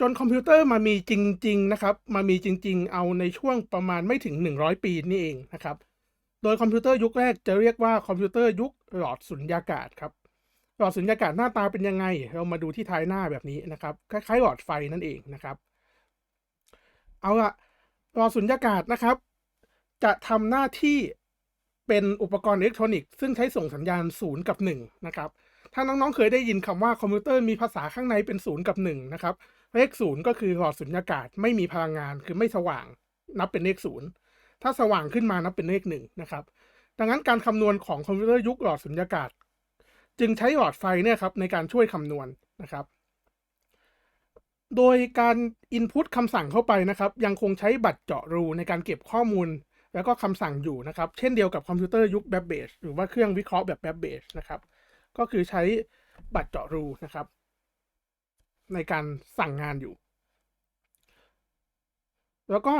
จนคอมพิวเตอร์มามีจริง ๆ นะครับ มามีจริง ๆ เอาในช่วงประมาณไม่ถึง 100 ปีนี่เองนะครับ โดยคอมพิวเตอร์ยุคแรกจะเรียกว่าคอมพิวเตอร์ยุคหลอดสุญญากาศครับหลอดสุญญากาศหน้าตาเป็นยังไง เรามาดูที่ท้ายหน้าแบบนี้นะครับคล้ายๆหลอดไฟนั่นเองนะครับ เอาละหลอดสุญญากาศนะครับ จะทำหน้าที่เป็นอุปกรณ์อิเล็กทรอนิกส์ซึ่งใช้ส่งสัญญาณศูนย์กับ1นะครับถ้าน้องๆเคยได้ยินคำว่าคอมพิวเตอร์มีภาษาข้างในเป็นศูนย์กับ1นะครับ เลขศูนย์ก็คือหลอดสุญญากาศไม่มีพลังงานคือไม่สว่าง นับเป็นเลขศูนย์ถ้าสว่างขึ้นมานับเป็นเลขหนึ่งนะครับ ดังนั้นการคำนวณของคอมพิวเตอร์ยุคหลอดสุญญากาศ จึงใช้หลอดไฟเนี่ยครับในการช่วยคำนวณนะครับ โดยการอินพุตคำสั่งเข้าไปนะครับ ยังคงใช้บัตรเจาะรูในการเก็บข้อมูล แล้วก็คำสั่งอยู่นะครับ เช่นเดียวกับคอมพิวเตอร์ยุคแบบเบสหรือว่าเครื่องวิเคราะห์แบบแบบเบสนะครับ ก็คือใช้บัตรเจาะรูนะครับ ในการสั่งงานอยู่ แล้วก็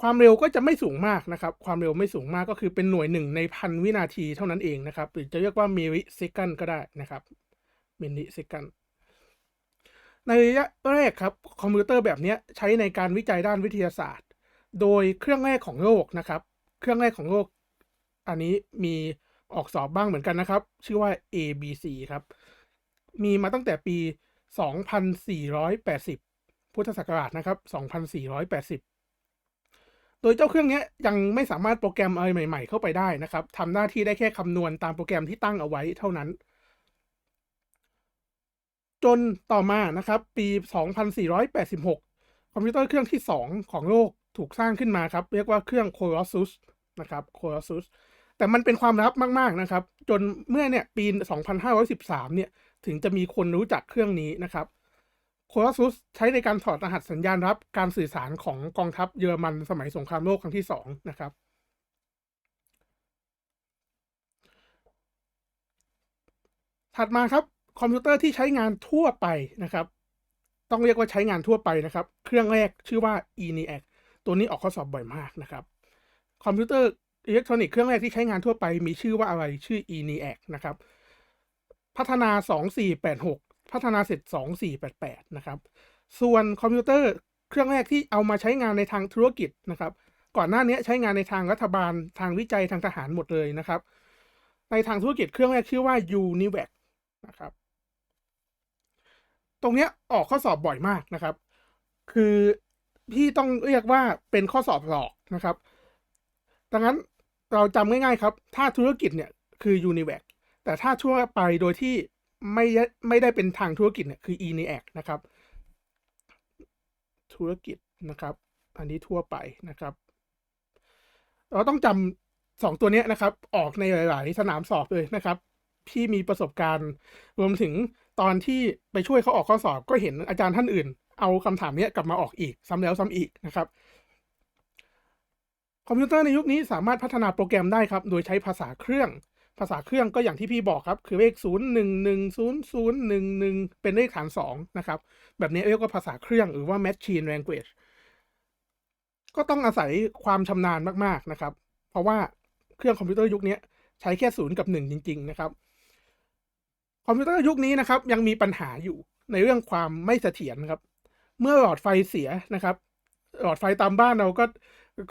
ความเร็วก็จะไม่สูงมากนะครับ ความเร็วไม่สูงมากก็คือเป็นหน่วยหนึ่งในพันวินาทีเท่านั้นเองนะครับ หรือจะเรียกว่ามิลลิเซคันก็ได้นะครับมิลลิเซคันในระยะแรกครับคอมพิวเตอร์แบบนี้ใช้ในการวิจัยด้านวิทยาศาสตร์ โดยเครื่องแรกของโลกนะครับ เครื่องแรกของโลก อันนี้มีออกสอบบ้างเหมือนกันนะครับ ชื่อว่า ABC ครับ มีมาตั้งแต่ปี 2480 พุทธศักราชนะครับ 2480 โดยเจ้าเครื่องนี้ยังไม่สามารถโปรแกรมอะไรใหม่ ๆ เข้าไปได้นะครับทำหน้าที่ได้แค่คำนวณตามโปรแกรมที่ตั้งเอาไว้เท่านั้น จนต่อมานะครับปี 2486 คอมพิวเตอร์เครื่องที่ 2 ของโลกถูกสร้างขึ้นมาครับ เรียกว่าเครื่อง Colossus นะครับ Colossus แต่มันเป็นความลับมาก ๆ นะครับ จนเมื่อเนี่ยปี 2513 เนี่ย ถึงจะมีคนรู้จักเครื่องนี้นะครับโคลัสซุสใช้ในการถอดรหัสสัญญาณรับการสื่อสารของกองทัพเยอรมันสมัยสงครามโลกครั้งที่สองนะครับ ถัดมาครับคอมพิวเตอร์ที่ใช้งานทั่วไปนะครับ ต้องเรียกว่าใช้งานทั่วไปนะครับ เครื่องแรกชื่อว่า ENIAC ตัวนี้ออกข้อสอบบ่อยมากนะครับ คอมพิวเตอร์อิเล็กทรอนิกส์เครื่องแรกที่ใช้งานทั่วไปมีชื่อว่าอะไรชื่อ ENIAC นะครับ พัฒนา 2486 พัฒนาเสร็จ 2488 นะครับ ส่วนคอมพิวเตอร์เครื่องแรกที่เอามาใช้งานในทางธุรกิจนะครับ ก่อนหน้านี้ใช้งานในทางรัฐบาลทางวิจัยทางทหารหมดเลยนะครับ ในทางธุรกิจเครื่องแรกชื่อว่า UNIVAC นะครับ ตรงนี้ออกข้อสอบบ่อยมากนะครับ คือพี่ต้องเรียกว่าเป็นข้อสอบหลอกนะครับ ดังนั้นเราจำง่ายๆครับ ถ้าธุรกิจเนี่ยคือ UNIVAC แต่ถ้าทั่วไปโดยที่ไม่ไม่ได้เป็นทางธุรกิจเนี่ยคือ ENIAC นะครับ ธุรกิจนะครับ อันนี้ทั่วไปนะครับ เราต้องจำสองตัวนี้นะครับ ออกในหลาย ๆ สนามสอบเลยนะครับ พี่มีประสบการณ์ รวมถึงตอนที่ไปช่วยเขาออกข้อสอบ ก็เห็นอาจารย์ท่านอื่น เอาคำถามนี้กลับมาออกอีก ซ้ำแล้วซ้ำอีกนะครับคอมพิวเตอร์ในยุคนี้สามารถพัฒนาโปรแกรมได้ครับ โดยใช้ภาษาเครื่อง ภาษาเครื่องก็อย่างที่พี่บอกครับ คือเลข 0 1 1 0 0 1 1 เป็นเลขฐาน 2 นะครับ แบบนี้เรียกว่าภาษาเครื่องหรือว่า machine language ก็ต้องอาศัยความชำนาญมากๆนะครับ เพราะว่าเครื่องคอมพิวเตอร์ยุคนี้ใช้แค่ 0 กับ 1 จริง ๆ นะครับ คอมพิวเตอร์ยุคนี้นะครับยังมีปัญหาอยู่ในเรื่องความไม่เสถียรครับ เมื่อหลอดไฟเสียนะครับ หลอดไฟตามบ้านเราก็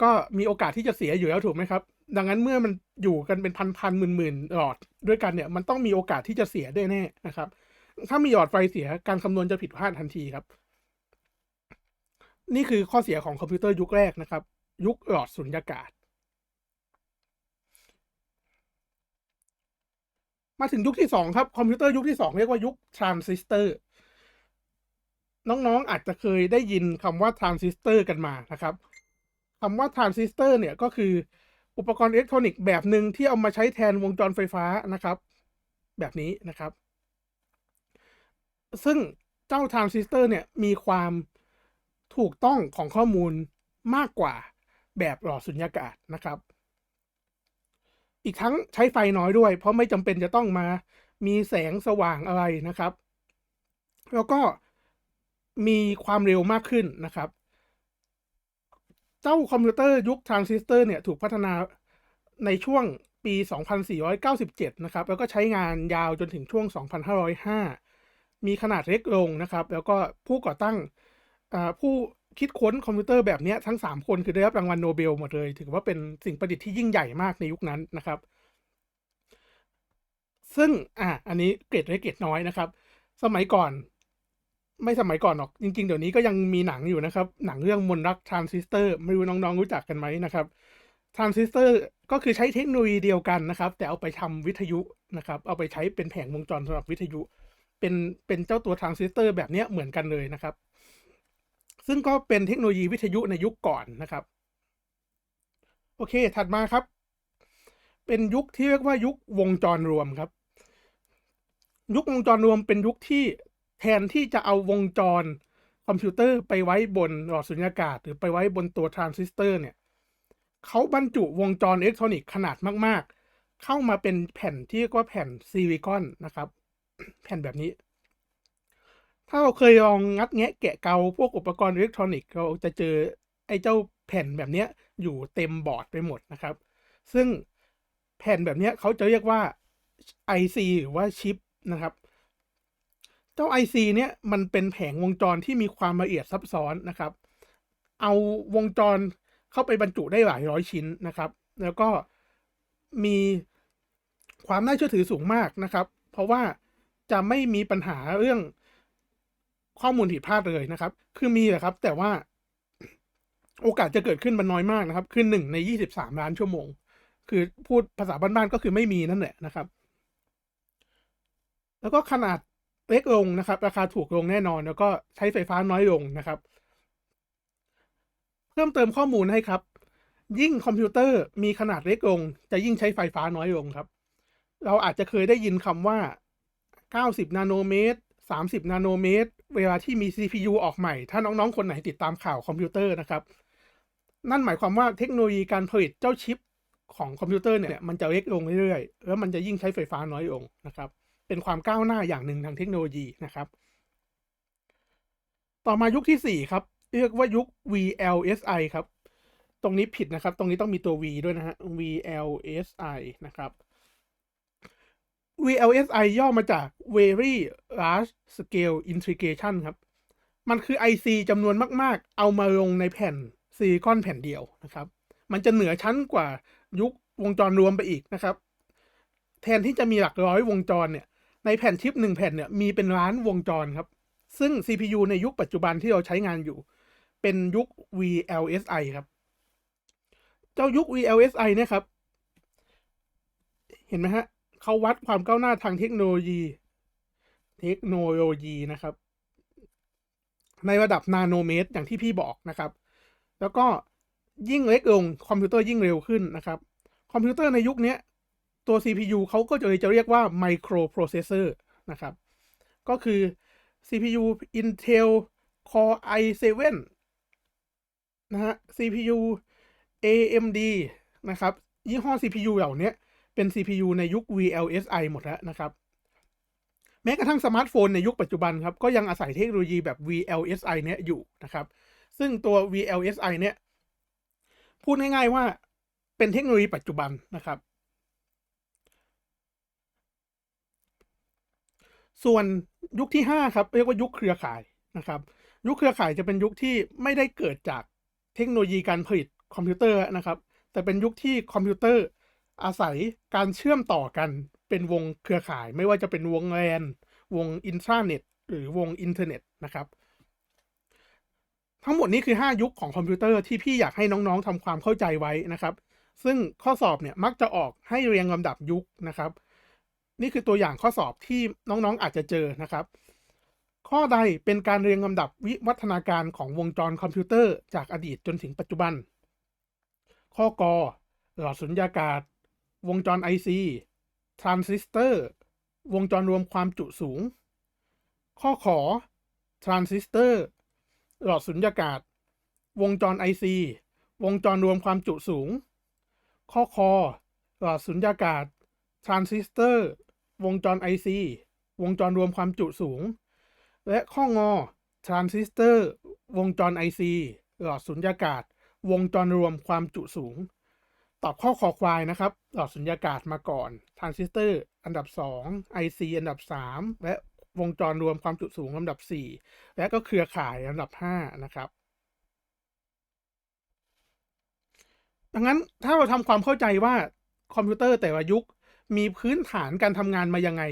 ก็มีโอกาสที่จะเสียอยู่แล้วถูกไหมครับ ดังนั้นเมื่อมันอยู่กันเป็นพันพันหมื่นหมื่นหลอดด้วยกันเนี่ยมันต้องมีโอกาสที่จะเสียได้แน่นะครับ ถ้ามีหลอดไฟเสียการคำนวณจะผิดพลาดทันทีครับ นี่คือข้อเสียของคอมพิวเตอร์ยุคแรกนะครับ ยุคหลอดสุญญากาศ มาถึงยุคที่สองครับคอมพิวเตอร์ยุคที่สองเรียกว่ายุคทรานซิสเตอร์น้องๆ อาจจะเคยได้ยินคำว่าทรานซิสเตอร์กันมานะครับคำว่าทรานซิสเตอร์เนี่ยก็คือ อุปกรณ์อิเล็กทรอนิกส์แบบหนึ่งที่เอามาใช้แทนวงจรไฟฟ้านะครับ แบบนี้นะครับ ซึ่งเจ้าทรานซิสเตอร์เนี่ยมีความถูกต้องของข้อมูลมากกว่าแบบหลอดสุญญากาศนะครับ อีกทั้งใช้ไฟน้อยด้วย เพราะไม่จำเป็นจะต้องมามีแสงสว่างอะไรนะครับ แล้วก็มีความเร็วมากขึ้นนะครับ เจ้าคอมพิวเตอร์ยุคทรานซิสเตอร์เนี่ยถูกพัฒนาในช่วงปี 2497 นะครับ แล้วก็ใช้งานยาวจนถึงช่วง 2505 มีขนาดเล็กลงนะครับ แล้วก็ผู้ก่อตั้งผู้คิดค้นคอมพิวเตอร์แบบนี้ทั้ง 3 คนคือได้รับรางวัลโนเบลหมดเลย ถือว่าเป็นสิ่งประดิษฐ์ที่ยิ่งใหญ่มากในยุคนั้นนะครับ ซึ่งอะอันนี้เกรดเล็กเกรดน้อยนะครับ สมัยก่อน ไม่สมัยก่อนหรอก จริง ๆ เดี๋ยวนี้ก็ยังมีหนังอยู่นะครับ หนังเรื่องมนรักทรานซิสเตอร์ไม่รู้น้องๆรู้จักกันไหมนะครับทรานซิสเตอร์ก็คือใช้เทคโนโลยีเดียวกันนะครับ แต่เอาไปทำวิทยุนะครับ เอาไปใช้เป็นแผงวงจรสำหรับวิทยุ เป็นเป็นเจ้าตัวทรานซิสเตอร์แบบนี้เหมือนกันเลยนะครับ ซึ่งก็เป็นเทคโนโลยีวิทยุในยุคก่อนนะครับ โอเค ถัดมาครับ เป็นยุคที่เรียกว่ายุควงจรรวมครับ ยุควงจรรวมเป็นยุคที่ แทนที่จะเอาวงจรคอมพิวเตอร์ไปไว้บนหลอดสุญญากาศ หรือไปไว้บนตัวทรานซิสเตอร์เนี่ยเขาบรรจุวงจรอิเล็กทรอนิกส์ขนาดมาก ๆ เข้ามาเป็นแผ่นที่เรียกว่าแผ่นซิลิคอนนะครับ แผ่นแบบนี้ ถ้าเราเคยลองงัดแงะแกะเกาพวกอุปกรณ์อิเล็กทรอนิกส์เราจะเจอไอ้เจ้าแผ่นแบบนี้อยู่เต็มบอร์ดไปหมดนะครับ ซึ่งแผ่นแบบนี้เขาจะเรียกว่า IC หรือว่าชิปนะครับ เจ้า IC เนี่ยมันเป็นแผงวงจรที่มีความละเอียดซับซ้อนนะครับ เอาวงจรเข้าไปบรรจุได้หลายร้อยชิ้นนะครับ แล้วก็มีความน่าเชื่อถือสูงมากนะครับ เพราะว่าจะไม่มีปัญหาเรื่องข้อมูลผิดพลาดเลยนะครับ คือมีแหละครับ แต่ว่าโอกาสจะเกิดขึ้นมันน้อยมากนะครับ คือหนึ่งในยี่สิบสามล้านชั่วโมง คือพูดภาษาบ้านๆก็คือไม่มีนั่นแหละนะครับ แล้วก็ขนาด เล็กลงนะครับ ราคาถูกลงแน่นอน แล้วก็ใช้ไฟฟ้าน้อยลงนะครับ เพิ่มเติมข้อมูลให้ครับ ยิ่งคอมพิวเตอร์มีขนาดเล็กลง จะยิ่งใช้ไฟฟ้าน้อยลงครับ เราอาจจะเคยได้ยินคำว่า 90 นาโนเมตร 30 นาโนเมตร เวลาที่มี CPU ออกใหม่ ถ้าน้องๆ คนไหนติดตามข่าวคอมพิวเตอร์นะครับ นั่นหมายความว่าเทคโนโลยีการผลิตเจ้าชิปของคอมพิวเตอร์เนี่ยมันจะเล็กลงเรื่อยๆ แล้วมันจะยิ่งใช้ไฟฟ้าน้อยลงนะครับ เป็นความก้าวหน้าอย่างหนึ่งทางเทคโนโลยีนะครับ ต่อมายุคที่ 4 ครับเรียกว่ายุค VLSI ครับ ตรงนี้ผิดนะครับ ตรงนี้ต้องมีตัว V ด้วยนะฮะ VLSI นะครับ VLSI ย่อมาจาก Very Large Scale Integration ครับ มันคือ IC จำนวนมาก ๆ เอามาลงในแผ่นซิลิคอนแผ่นเดียวนะครับ มันจะเหนือชั้นกว่ายุควงจรรวมไปอีกนะครับ แทนที่จะมีหลักร้อยวงจรเนี่ย ในแผ่นชิปหนึ่งแผ่นเนี่ยมีเป็นล้านวงจรครับ ซึ่ง CPU ในยุคปัจจุบันที่เราใช้งานอยู่ เป็นยุค VLSI ครับ เจ้ายุค VLSI เนี่ยครับ เห็นไหมฮะเขาวัดความก้าวหน้าทางเทคโนโลยี เทคโนโลยีนะครับ ในระดับนาโนเมตรอย่างที่พี่บอกนะครับ แล้วก็ยิ่งเล็กลงคอมพิวเตอร์ยิ่งเร็วขึ้นนะครับ คอมพิวเตอร์ในยุคนี้ ตัว CPU เขาก็จะเลยจะเรียกว่า microprocessor นะครับ ก็คือ CPU Intel Core i7 นะฮะ CPU AMD นะครับยี่ห้อ CPU เหล่านี้เป็น CPU ในยุค VLSI หมดแล้วนะครับ แม้กระทั่งสมาร์ทโฟนในยุคปัจจุบันครับ ก็ยังอาศัยเทคโนโลยีแบบ VLSI เนี้ยอยู่นะครับ ซึ่งตัว VLSI เนี้ยพูดง่ายๆว่าเป็นเทคโนโลยีปัจจุบันนะครับ ส่วนยุคที่ 5 ครับ เรียกว่ายุคเครือข่ายนะครับ ยุคเครือข่ายจะเป็นยุคที่ไม่ได้เกิดจากเทคโนโลยีการผลิตคอมพิวเตอร์นะครับ แต่เป็นยุคที่คอมพิวเตอร์อาศัยการเชื่อมต่อกันเป็นวงเครือข่าย ไม่ว่าจะเป็นวงแลนวงอินทราเน็ตหรือวงอินเทอร์เน็ตนะครับ ทั้งหมดนี้คือ 5 ยุคของคอมพิวเตอร์ที่พี่อยากให้น้องๆทำความเข้าใจไว้นะครับ ซึ่งข้อสอบเนี่ยมักจะออกให้เรียงลำดับยุคนะครับ นี่คือตัวอย่างข้อสอบที่น้องๆอาจจะเจอนะครับ ข้อใดเป็นการเรียงลำดับวิวัฒนาการของวงจรคอมพิวเตอร์จากอดีตจนถึงปัจจุบัน ข้อกอหลอดสุญญากาศ วงจร IC ทรานซิสเตอร์ วงจรรวมความจุสูง ข้อขอทรานซิสเตอร์ หลอดสุญญากาศ วงจร IC วงจรรวมความจุสูง ข้อคอหลอดสุญญากาศ ทรานซิสเตอร์ วงจร IC วงจรรวมความจุสูง และข้องอทรานซิสเตอร์ วงจร IC หลอดสุญญากาศ วงจรรวมความจุสูง ตอบข้อคอควายนะครับ หลอดสุญญากาศมาก่อนทรานซิสเตอร์ อันดับ 2 IC อันดับ 3 และวงจรรวมความจุสูงลำดับ 4 และก็เครือข่ายลำดับ 5 นะครับ ดังนั้นถ้าเราทำความเข้าใจว่าคอมพิวเตอร์แต่ละยุค มีพื้นฐานการทำงานมายังไง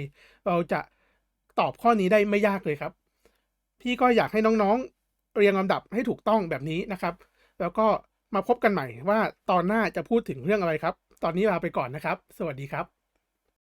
เราจะตอบข้อนี้ได้ไม่ยากเลยครับ พี่ก็อยากให้น้องๆ เรียงลำดับให้ถูกต้องแบบนี้นะครับ แล้วก็มาพบกันใหม่ว่าตอนหน้าจะพูดถึงเรื่องอะไรครับ ตอนนี้ลาไปก่อนนะครับ สวัสดีครับ